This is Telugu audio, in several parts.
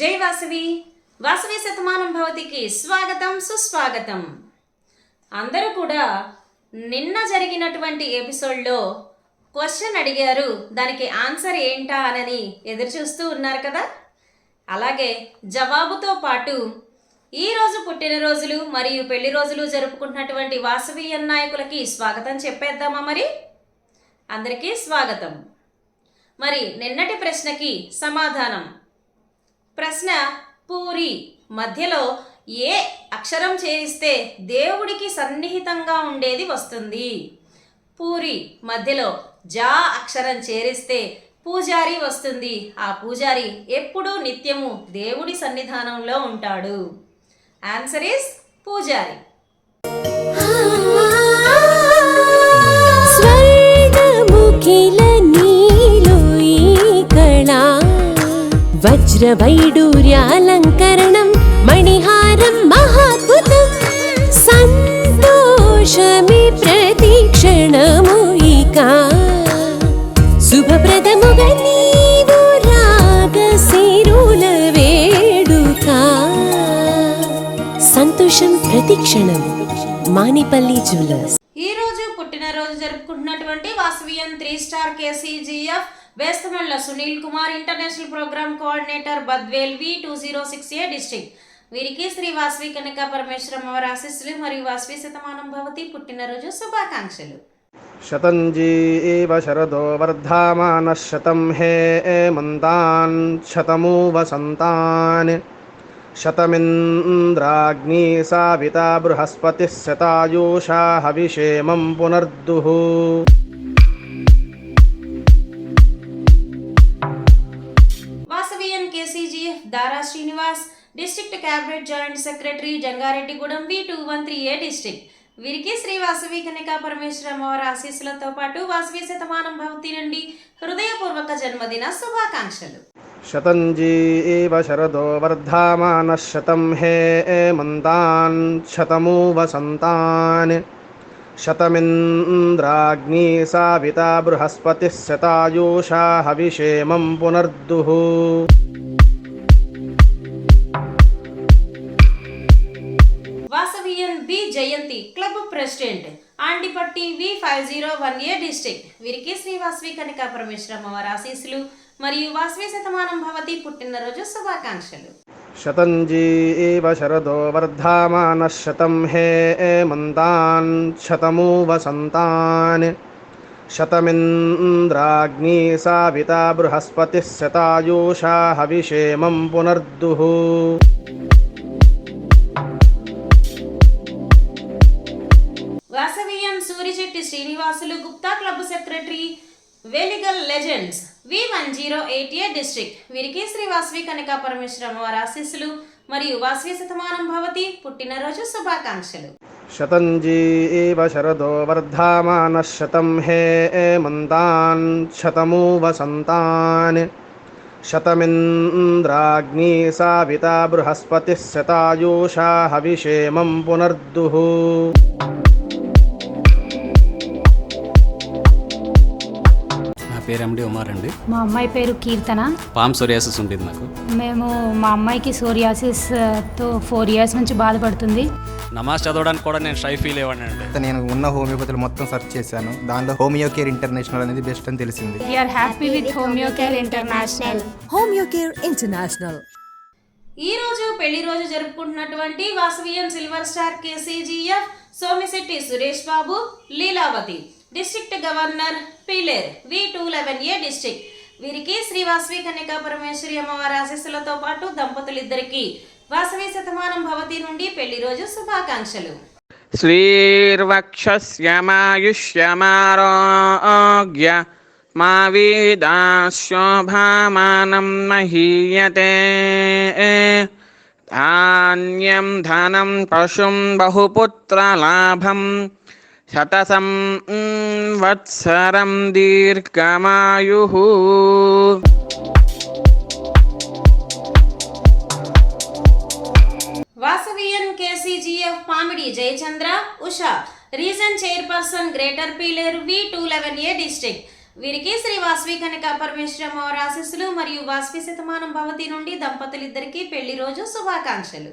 జై వాసవి. వాసవి శతమానం భవతికి స్వాగతం సుస్వాగతం. అందరూ కూడా నిన్న జరిగినటువంటి ఎపిసోడ్లో క్వశ్చన్ అడిగారు దానికి ఆన్సర్ ఏంటా అని ఎదురు చూస్తూ ఉన్నారు కదా? అలాగే జవాబుతో పాటు ఈ రోజు పుట్టినరోజులు మరియు పెళ్ళి రోజులు జరుపుకుంటున్నటువంటి వాసవీయ నాయకులకి స్వాగతం చెప్పేద్దామా మరి? అందరికీ స్వాగతం. మరి నిన్నటి ప్రశ్నకి సమాధానం. ప్రశ్న పూరి. మధ్యలో ఏ అక్షరం చేరిస్తే దేవుడికి సన్నిహితంగా ఉండేది వస్తుంది? పూరి. మధ్యలో జా అక్షరం చేరిస్తే పూజారి వస్తుంది. ఆ పూజారి ఎప్పుడూ నిత్యము దేవుడి సన్నిధానంలో ఉంటాడు. ఆన్సర్ ఇస్ పూజారి. వజ్రవైడూర్యాలంకరణం మణిహారం మహాద్భుతం సంతోషమి ప్రతిక్షణము ఇక శుభప్రదముగా సంతోషం ప్రతిక్షణం మానిపల్లి జ్యువెలర్స్ ఈ రోజు పుట్టినరోజు జరుపుకుంటున్నటువంటి Vasavian three star KCGF વેસ્ટમલ્લા Sunil Kumar international programme coordinator బద్వేల్వి two zero six A district వీరికి శ్రీ వాస్వి కనక పరమేశ్వరం వారి ఆశీస్సులు మరియు వాస్వి శతమానం భవతి పుట్టినరోజు శుభాకాంక్షలు శతంజీ ఏవ శరదో వర్ధమాన శతం హే మంతాన్ శతమూ వసంతాన్ శతమింద్రాగ్ని సావిత బృహస్పతి శతాయూషా హవిషేమం పునర్దుః KCG Dara Srinivas, district cabinet joint secretary जंगारेगूम B two one three A district. वीर की श्री वासवी, कनिका परमेश्वर अम्मवारी आशीस वासवी शतमान भवती हृदयपूर्वक जन्मदिन शुभाकांक्ष शतंजी शरदो वर्धमान शतम हे ए मंतान शतमो वसंतान शतमिंद्राग्नी साविता बृहस्पति शतायुषा हविषेमं पुनर्दुहु five zero one A district. వీరికి శ్రీ వాస్వి కనికా పరమేశ్వరమ్మ వారి ఆశీస్సులు మరియు వాస్వి శతమానం భవతి పుట్టినరోజు శుభాకాంక్షలు. శతంజీ శరదో వర్ధమాన శతం హే మంతాన్ శతమూ వసంతాన్ శతమింద్రాగ్ని సావిత బృహస్పతి శతాయూషా హవిషేమం పునర్దుః. Surisetti Srinivasulu Gupta club secretary Veligal legends V one zero eight A district. వీరికి శ్రీ వాసవి కనకా వారి ఆశీస్సులు మరియు వాసవి శతమానం భవతి పుట్టినరోజు శుభాకాంక్షలు. శతంజీ శరదో వర్ధమాన శతం హే మంతాన్ శతమూ వసంతాన్ శతమింద్రాగ్ని సావిత బృహస్పతి శతాయూషా హవిషేమం పునర్దుః. పేరు ఎండి ఉమార్ అండి. మా అమ్మాయి పేరు కీర్తన. పామ్ సోరియాసిస్ ఉండేది నాకు మేము మా అమ్మాయికి సోరియాసిస్తో ఫోర్ ఇయర్స్ నుంచి బాధపడుతుంది. నమాజ్ చదవడానికి కూడా నేను షై ఫీల్ అయ్యాను అండి. నేను ఉన్న హోమియోపతులు మొత్తం సెర్చ్ చేశాను. దానిలో హోమియో కేర్ ఇంటర్నేషనల్ అనేది బెస్ట్ అని తెలిసింది. We are happy with homeo care international Homeo Care International. ఈ రోజు పెళ్ళి రోజు జరుపుకుంటున్నటువంటి Vasavian silver star KCGF Somisetti Suresh Babu Leelavathi. District governor Piler V two eleven A district. వీరికి శ్రీ వాసవి కన్యకా పరమేశ్వరి అమ్మవారి ఆశీస్సులతో పాటు దంపతులిద్దరికీ వాసవి శతమానం భవతి నుండి పెళ్ళి రోజు శుభాకాంక్షలు. శ్రీర్వక్షమాయుష్యమారోగ్య మా వీదాశోభామానం మహీయతే. ధాన్యం ధనం పశుం బహుపుత్రలాభం శతసం వత్సరం దీర్ఘమాయు. Vasavian KCGF Pamidi Jayachandra Usha region chairperson greater Pileru V two eleven A district వీరికి శ్రీ వాస్వి కనుక పరమేశ్వరం ఆశీస్సులు మరియు వాస్వి శతమానం భవతి నుండి దంపతులిద్దరికీ పెళ్ళి రోజు శుభాకాంక్షలు.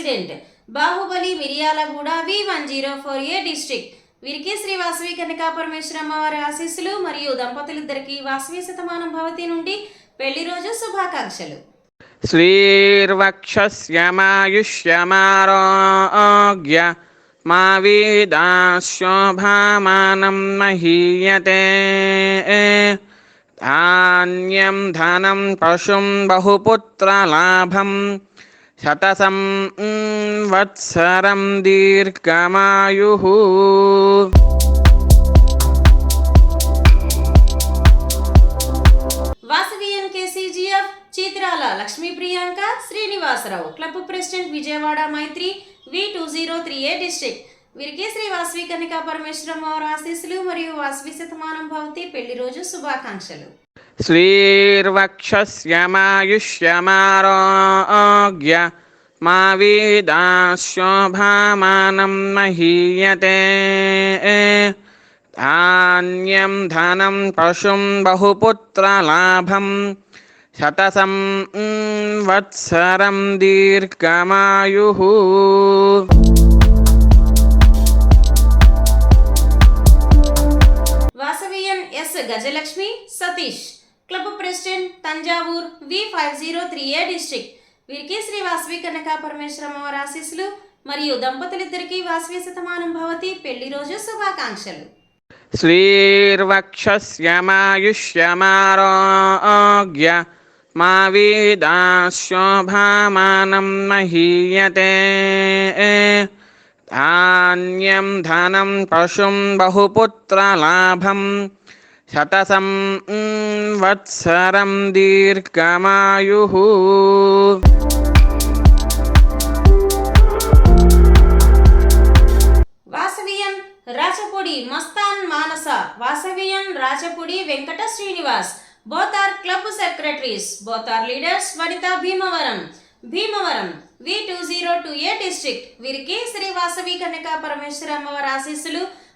president. Bahubali Miryalaguda V one zero four A district. వీరికి శ్రీ వాసవి కన్యకా వారి అమ్మవారి ఆశీస్సులు మరియు దంపతులిద్దరికి వాసవి శతమానం భవతి నుండి పెళ్ళి రోజు శుభాకాంక్షలు. శ్రీర్వక్షమాయుష్యమారోగ్య మా వీదాశోభామానం మహీయతే. ధాన్యం ధనం పశుం బహుపుత్రలాభం శతసం వత్సరం దీర్ఘమాయు. Chitrala Lakshmi Priyanka Srinivasarao club president Vijayawada Maitri V two zero three A district. వీరికి శ్రీ వాసవి కన్నికా పరమేశ్వరమ్మ ఆశీస్సులు మరియు వాసవి శతమానం భవతి పెళ్ళి రోజు శుభాకాంక్షలు. శ్రీర్వక్షమాయుష్యమారోగ్య మా వీదాశోభామానం మహీయతే. ధాన్యం ధనం పశుం బహుపుత్రలాభం శతసం వత్సరం దీర్ఘమాయు. Gajalakshmi Satish. Club president Thanjavur V five zero three A district. వీరికి శ్రీ వాసవి కనక పరమేశ్వరమ్మ వారి ఆశీస్సులు మరియు దంపతులిద్దరికీ వాసవి శతమానం భవతి పెళ్ళి రోజు శుభాకాంక్షలు. శ్రీర్వక్షమాయుష్యమారోగ్య మా వీదాశోభామానం మహీయతే. ధాన్యం ధనం పశుం బహుపుత్రలాభం శతసం వత్సరం దీర్ఘమాయు. వాసవియం రాచపూడి మస్తాన్ మానస వాసవియం రాచపూడి వెంకట శ్రీనివాస్ బోతార్ club secretaries both leaders Vanitha Bhimavaram Bhimavaram V two zero two A district వీరికి శ్రీ వాసవి కనక పరమేశ్వర అమ్మవారి ఆశీస్సులు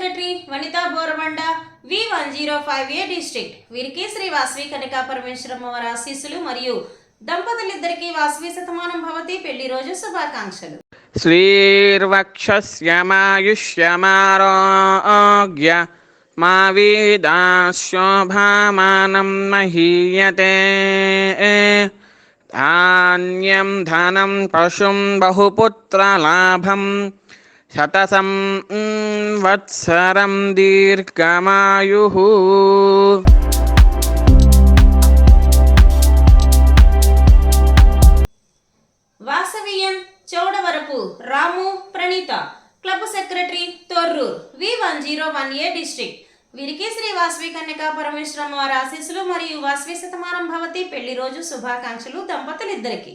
Secretary Vanitha Borabanda V one zero five A district. వీరికి శ్రీ వాస్వి కనికా పరమేశ్వరమ్మ వారి ఆశీస్సులు మరియు దంపతులిద్దరికీ వాస్వి శతమానం భవతి పెళ్ళి రోజు శుభాకాంక్షలు. శ్రీర్వక్షమాయుష్యమారోగ్య మా వీదాశోభామానం మహీయతే. ధాన్యం ధనం పశుం బహుపుత్రలాభం శతసం వత్సరం దీర్ఘమాయు Vasavian Chowdavarapu Ramu Praneetha club secretary Thorrur V one zero one A district వీరికి శ్రీ వాసవి కన్యక పరమేశ్వరం వారి ఆశీస్సులు మరియు వాస్వి శతమానం భవతి పెళ్ళి రోజు శుభాకాంక్షలు దంపతులిద్దరికీ.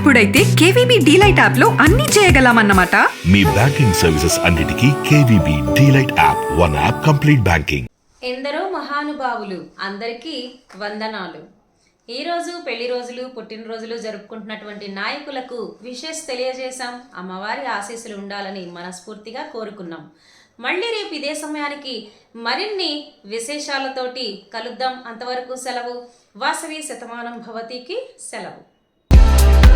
మ్మ్. అప్పుడైతే కేవీబీ డీలైట్ యాప్లో అన్ని చేయగలమన్నమాట. మీ బ్యాంకింగ్ సర్వీసెస్ అన్నిటికీ KVB delight app one app complete banking. ఎందరో మహానుభావులు అందరికీ వందనాలు. ఈరోజు పెళ్ళి రోజులు పుట్టినరోజులు జరుపుకుంటున్నటువంటి నాయకులకు విషెస్ తెలియజేశాం. అమ్మవారి ఆశీస్సులు ఉండాలని మనస్ఫూర్తిగా కోరుకున్నాం. మళ్ళీ రేపు ఇదే సమయానికి మరిన్ని విశేషాలతోటి కలుద్దాం. అంతవరకు సెలవు. వాసవి శతమానం భవతికి సెలవు.